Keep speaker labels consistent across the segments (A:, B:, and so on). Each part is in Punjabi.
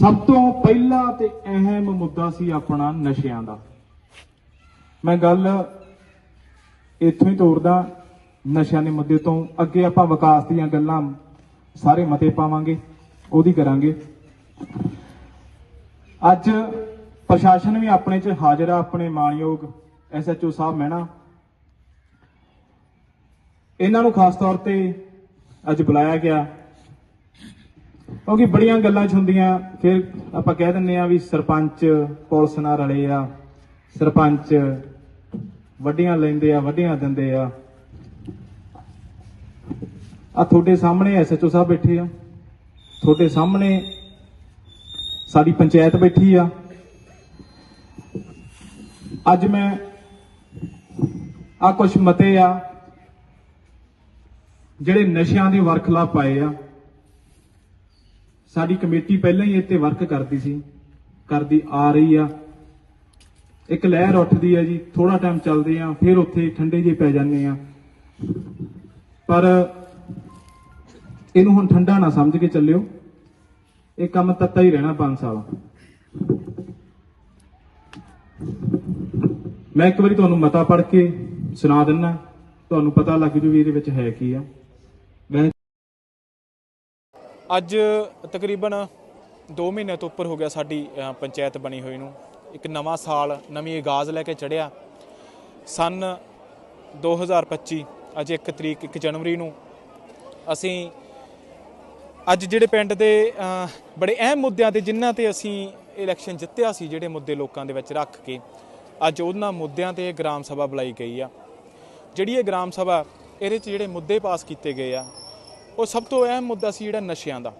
A: ਸਭ ਤੋਂ ਪਹਿਲਾ ਤੇ ਅਹਿਮ ਮੁੱਦਾ ਸੀ ਆਪਣਾ ਨਸ਼ਿਆਂ ਦਾ। ਮੈਂ ਗੱਲ ਇੱਥੋਂ ਹੀ ਤੋਰਦਾ, ਨਸ਼ਿਆਂ ਦੇ ਮੁੱਦੇ ਤੋਂ ਅੱਗੇ ਆਪਾਂ ਵਿਕਾਸ ਦੀਆਂ ਗੱਲਾਂ ਸਾਰੇ ਮਤੇ ਪਾਵਾਂਗੇ, ਉਹਦੀ ਕਰਾਂਗੇ। ਅੱਜ ਪ੍ਰਸ਼ਾਸਨ ਵੀ ਆਪਣੇ ਚ ਹਾਜ਼ਰ ਆ, ਆਪਣੇ ਮਾਨਯੋਗ ਐਸਐਚਓ ਸਾਹਿਬ ਮਹਿਣਾ। ਇਹਨਾਂ ਨੂੰ ਖਾਸ ਤੌਰ ਤੇ ਅੱਜ ਬੁਲਾਇਆ ਗਿਆ। ਕਿਉਂਕਿ ਬੜੀਆਂ ਗੱਲਾਂ ਚ ਹੁੰਦੀਆਂ, ਫਿਰ ਆਪਾਂ ਕਹਿ ਦਿੰਨੇ ਆ ਵੀ ਸਰਪੰਚ ਪੁਲਿਸ ਨਾਲ ਰਲੇ ਆ, ਸਰਪੰਚ ਵੱਡੀਆਂ ਲੈਂਦੇ ਆ, ਵੱਡੀਆਂ ਦਿੰਦੇ ਆ। ਆ ਤੁਹਾਡੇ ਸਾਹਮਣੇ ਐਸਐਚਓ ਸਾਹਿਬ ਬੈਠੇ ਆ। ਤੁਹਾਡੇ ਸਾਹਮਣੇ ਸਾਡੀ ਪੰਚਾਇਤ ਬੈਠੀ ਆ। ਅੱਜ ਮੈਂ ਆ ਕੁਝ ਮਤੇ ਆ, ਜਿਹੜੇ ਨਸ਼ਿਆਂ ਦੇ ਵਰਖਲਾ ਪਾਏ ਆ। ਸਾਡੀ ਕਮੇਟੀ ਪਹਿਲਾਂ ਹੀ ਇੱਥੇ ਵਰਕ ਕਰਦੀ ਸੀ, ਕਰਦੀ ਆ ਰਹੀ ਆ। ਇੱਕ ਲਹਿਰ ਉੱਠਦੀ ਹੈ ਜੀ ਥੋੜਾ ਟਾਈਮ ਚੱਲਦੇ ਆ, ਫਿਰ ਉੱਥੇ ਠੰਡੇ ਜੇ ਪੈ ਜਾਂਦੇ ਆ। ਪਰ ਇਹਨੂੰ ਹੁਣ ਠੰਡਾ ਨਾ ਸਮਝ ਕੇ ਚੱਲਿਓ, ਇਹ ਕੰਮ ਤੱਤਾ ਹੀ ਰਹਿਣਾ 5 ਸਾਲ। ਮੈਂ ਇੱਕ ਵਾਰੀ ਤੁਹਾਨੂੰ ਮਤਾ ਪੜ੍ਹ ਕੇ ਸੁਣਾ ਦਿੰਨਾ, ਤੁਹਾਨੂੰ ਪਤਾ ਲੱਗ ਜੂ ਵੀ ਇਹਦੇ ਵਿੱਚ ਹੈ ਕੀ ਆ।
B: ਅੱਜ ਤਕਰੀਬਨ 2 ਮਹੀਨੇ ਤੋਂ ਉੱਪਰ ਹੋ ਗਿਆ ਸਾਡੀ ਪੰਚਾਇਤ ਬਣੀ ਹੋਈ ਨੂੰ। ਇੱਕ ਨਵਾਂ ਸਾਲ, ਨਵੀਂ ਆਗਾਜ਼ ਲੈ ਕੇ ਚੜਿਆ। ਸਨ 2025 ਅੱਜ 1 ਤਰੀਕ 1 ਜਨਵਰੀ ਨੂੰ ਅਸੀਂ ਅੱਜ ਜਿਹੜੇ ਪਿੰਡ ਦੇ ਬੜੇ ਅਹਿਮ ਮੁੱਦਿਆਂ ਤੇ ਜਿਨ੍ਹਾਂ ਤੇ ਅਸੀਂ ਇਲੈਕਸ਼ਨ ਜਿੱਤਿਆ ਸੀ, ਜਿਹੜੇ ਮੁੱਦੇ ਲੋਕਾਂ ਦੇ ਵਿੱਚ ਰੱਖ ਕੇ, ਅੱਜ ਉਹਨਾਂ ਮੁੱਦਿਆਂ ਤੇ ਇਹ ਗ੍ਰਾਮ ਸਭਾ ਬੁਲਾਈ ਗਈ ਆ। ਜਿਹੜੀ ਇਹ ਗ੍ਰਾਮ ਸਭਾ, ਇਹਦੇ 'ਚ ਜਿਹੜੇ ਮੁੱਦੇ ਪਾਸ ਕੀਤੇ ਗਏ ਆ ਉਹ ਸਭ ਤੋਂ ਅਹਿਮ ਮੁੱਦਾ ਸੀ ਜਿਹੜਾ ਨਸ਼ਿਆਂ ਦਾ।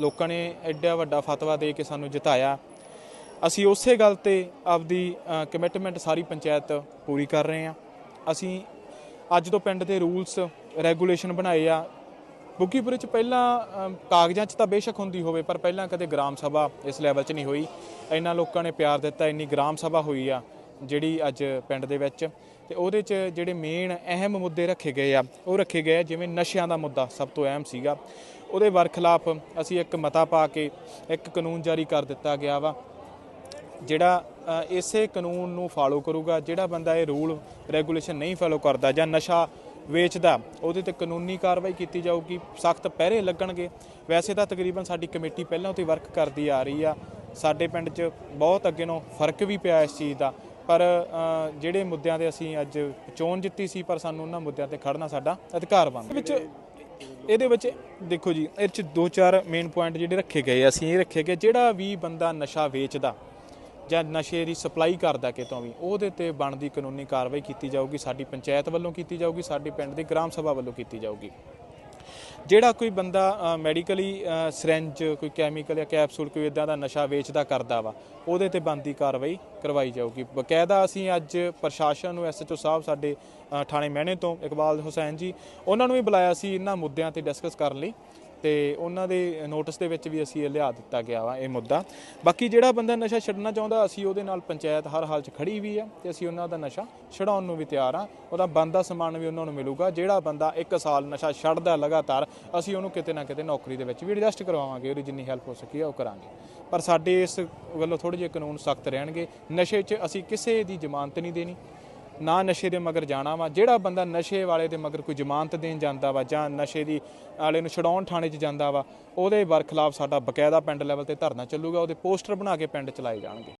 B: ਲੋਕਾਂ ਨੇ ਐਡਾ ਵੱਡਾ ਫਤਵਾ ਦੇ ਕੇ ਸਾਨੂੰ ਜਿਤਾਇਆ। ਅਸੀਂ ਉਸੇ ਗੱਲ ਤੇ ਆਪਦੀ ਕਮਿਟਮੈਂਟ ਸਾਰੀ ਪੰਚਾਇਤ ਪੂਰੀ ਕਰ ਰਹੇ ਹਾਂ। ਅਸੀਂ ਅੱਜ ਤੋਂ ਪਿੰਡ ਦੇ ਰੂਲਸ ਰੈਗੂਲੇਸ਼ਨ ਬਣਾਏ ਆ। ਬੁੱਕੀਪੁਰ ਚ ਪਹਿਲਾਂ ਕਾਗਜ਼ਾਂ 'ਚ ਤਾਂ ਬੇਸ਼ੱਕ ਹੁੰਦੀ ਹੋਵੇ, ਪਰ ਪਹਿਲਾਂ ਕਦੇ ਗ੍ਰਾਮ ਸਭਾ ਇਸ ਲੈਵਲ 'ਚ ਨਹੀਂ ਹੋਈ। ਇੰਨਾ ਲੋਕਾਂ ਨੇ ਪਿਆਰ ਦਿੱਤਾ, ਇੰਨੀ ਗ੍ਰਾਮ ਸਭਾ ਹੋਈ ਆ, ਜਿਹੜੀ ਅੱਜ ਪਿੰਡ ਦੇ ਵਿੱਚ। ਤੇ ਉਹਦੇ 'ਚ ਜਿਹੜੇ ਮੇਨ ਅਹਿਮ ਮੁੱਦੇ ਰੱਖੇ ਗਏ ਆ, ਉਹ ਰੱਖੇ ਗਏ ਆ ਜਿਵੇਂ ਨਸ਼ਿਆਂ ਦਾ ਮੁੱਦਾ ਸਭ ਤੋਂ ਅਹਿਮ ਸੀਗਾ। ਉਹਦੇ ਵਰਖਲਾਫ ਅਸੀਂ ਇੱਕ ਮਤਾ ਪਾ ਕੇ ਇੱਕ ਕਾਨੂੰਨ ਜਾਰੀ ਕਰ ਦਿੱਤਾ ਗਿਆ ਵਾ, ਜਿਹੜਾ ਇਸੇ ਕਾਨੂੰਨ ਨੂੰ ਫਾਲੋ ਕਰੂਗਾ, ਜਿਹੜਾ ਬੰਦਾ ਇਹ ਰੂਲ ਰੈਗੂਲੇਸ਼ਨ ਨਹੀਂ ਫਾਲੋ ਕਰਦਾ ਜਾਂ ਨਸ਼ਾ ਵੇਚਦਾ, ਉਹਦੇ ਤੇ ਕਾਨੂੰਨੀ ਕਾਰਵਾਈ ਕੀਤੀ ਜਾਊਗੀ, ਸਖਤ ਪਹਿਰੇ ਲੱਗਣਗੇ। ਵੈਸੇ ਤਾਂ ਤਕਰੀਬਨ ਸਾਡੀ ਕਮੇਟੀ ਪਹਿਲਾਂ ਤੋਂ ਹੀ ਵਰਕ ਕਰਦੀ ਆ ਰਹੀ ਆ। ਸਾਡੇ ਪਿੰਡ 'ਚ ਬਹੁਤ ਅੱਗੇ ਨੂੰ ਫ਼ਰਕ ਵੀ ਪਿਆ ਇਸ ਚੀਜ਼ ਦਾ। ਪਰ ਜਿਹੜੇ ਮੁੱਦਿਆਂ ਤੇ ਅਸੀਂ ਅੱਜ ਚੋਣ ਜਿੱਤੀ ਸੀ, ਪਰ ਸਾਨੂੰ ਉਹਨਾਂ ਮੁੱਦਿਆਂ ਤੇ ਖੜਨਾ ਸਾਡਾ ਅਧਿਕਾਰ ਬਣਦਾ ਵਿੱਚ, ਇਹਦੇ ਵਿੱਚ, ਦੇਖੋ ਜੀ ਇਹ ਚ ਦੋ ਚਾਰ ਮੇਨ ਪੁਆਇੰਟ ਜਿਹੜੇ ਰੱਖੇ ਗਏ ਅਸੀਂ ਇਹ ਰੱਖੇ ਗਏ, ਜਿਹੜਾ ਵੀ ਬੰਦਾ ਨਸ਼ਾ ਵੇਚਦਾ ਜਾਂ ਨਸ਼ੇ ਦੀ ਸਪਲਾਈ ਕਰਦਾ ਕਿਤੋਂ ਵੀ, ਉਹਦੇ ਤੇ ਬਣਦੀ ਕਾਨੂੰਨੀ ਕਾਰਵਾਈ ਕੀਤੀ ਜਾਊਗੀ, ਸਾਡੀ ਪੰਚਾਇਤ ਵੱਲੋਂ ਕੀਤੀ ਜਾਊਗੀ, ਸਾਡੇ ਪਿੰਡ ਦੀ ਗ੍ਰਾਮ ਸਭਾ ਵੱਲੋਂ ਕੀਤੀ ਜਾਊਗੀ। ਜਿਹੜਾ ਕੋਈ ਬੰਦਾ ਮੈਡੀਕਲੀ ਸਿਰੰਜ ਕੋਈ ਕੈਮੀਕਲ ਜਾਂ ਕੈਪਸੂਲ ਕੋਈ ਇਦਾਂ ਦਾ ਨਸ਼ਾ ਵੇਚਦਾ ਕਰਦਾ ਵਾ, ਉਹਦੇ ਤੇ ਬਣਦੀ ਕਾਰਵਾਈ ਕਰਵਾਈ ਜਾਊਗੀ। ਬਕਾਇਦਾ ਅਸੀਂ ਅੱਜ ਪ੍ਰਸ਼ਾਸਨ ਨੂੰ ਐਸਐਚਓ ਸਾਹਿਬ ਸਾਡੇ ਥਾਣੇ ਮਹਿਣੇ ਤੋਂ ਇਕਬਾਲ ਹੁਸੈਨ ਜੀ, ਉਹਨਾਂ ਨੂੰ ਵੀ ਬੁਲਾਇਆ ਸੀ ਇਹਨਾਂ ਮੁੱਦਿਆਂ ਤੇ ਡਿਸਕਸ ਕਰਨ ਲਈ। ਤੇ ਉਹਨਾਂ ਦੇ ਨੋਟਿਸ ਦੇ ਵਿੱਚ ਵੀ ਅਸੀਂ ਇਹ ਲਿਆ ਦਿੱਤਾ ਗਿਆ ਵਾ ਇਹ ਮੁੱਦਾ। ਬਾਕੀ ਜਿਹੜਾ ਬੰਦਾ ਨਸ਼ਾ ਛੱਡਣਾ ਚਾਹੁੰਦਾ, ਅਸੀਂ ਉਹਦੇ ਨਾਲ ਪੰਚਾਇਤ ਹਰ ਹਾਲ 'ਚ ਖੜੀ ਵੀ ਆ ਤੇ ਅਸੀਂ ਉਹਨਾਂ ਦਾ ਨਸ਼ਾ ਛਡਾਉਣ ਨੂੰ ਵੀ ਤਿਆਰ ਆ। ਉਹਦਾ ਬੰਦਾ ਸਮਾਨ ਵੀ ਉਹਨਾਂ ਨੂੰ ਮਿਲੂਗਾ। ਜਿਹੜਾ ਬੰਦਾ 1 ਸਾਲ ਨਸ਼ਾ ਛੱਡਦਾ ਲਗਾਤਾਰ, ਅਸੀਂ ਉਹਨੂੰ ਕਿਤੇ ਨਾ ਕਿਤੇ ਨੌਕਰੀ ਦੇ ਵਿੱਚ ਵੀ ਐਡਜਸਟ ਕਰਵਾਵਾਂਗੇ। ਉਹਦੀ ਜਿੰਨੀ ਹੈਲਪ ਹੋ ਸਕੀ ਉਹ ਕਰਾਂਗੇ। ਪਰ ਸਾਡੇ ਇਸ ਵੱਲੋਂ ਥੋੜੇ ਜਿਹੇ ਕਾਨੂੰਨ ਸਖਤ ਰਹਿਣਗੇ। ਨਸ਼ੇ 'ਚ ਅਸੀਂ ਕਿਸੇ ਦੀ ਜ਼ਮਾਨਤ ਨਹੀਂ ਦੇਣੀ। ਨਾ ਨਸ਼ੇ ਦੇ ਮਗਰ ਜਾਣਾ ਵਾ, ਜਿਹੜਾ ਬੰਦਾ ਨਸ਼ੇ ਵਾਲੇ ਦੇ ਮਗਰ ਕੋਈ ਜ਼ਮਾਨਤ ਦੇਣ ਜਾਂਦਾ ਵਾ ਜਾਂ ਨਸ਼ੇ ਦੀ ਵਾਲੇ ਨੂੰ ਛਡਾਉਣ ਥਾਣੇ 'ਚ ਜਾਂਦਾ ਵਾ, ਉਹਦੇ ਵਰਖਲਾਫ ਸਾਡਾ ਬਕਾਇਦਾ ਪਿੰਡ ਲੈਵਲ ਤੇ ਧਰਨਾ ਚੱਲੂਗਾ, ਉਹਦੇ ਪੋਸਟਰ ਬਣਾ ਕੇ ਪਿੰਡ ਚਲਾਏ ਜਾਣਗੇ।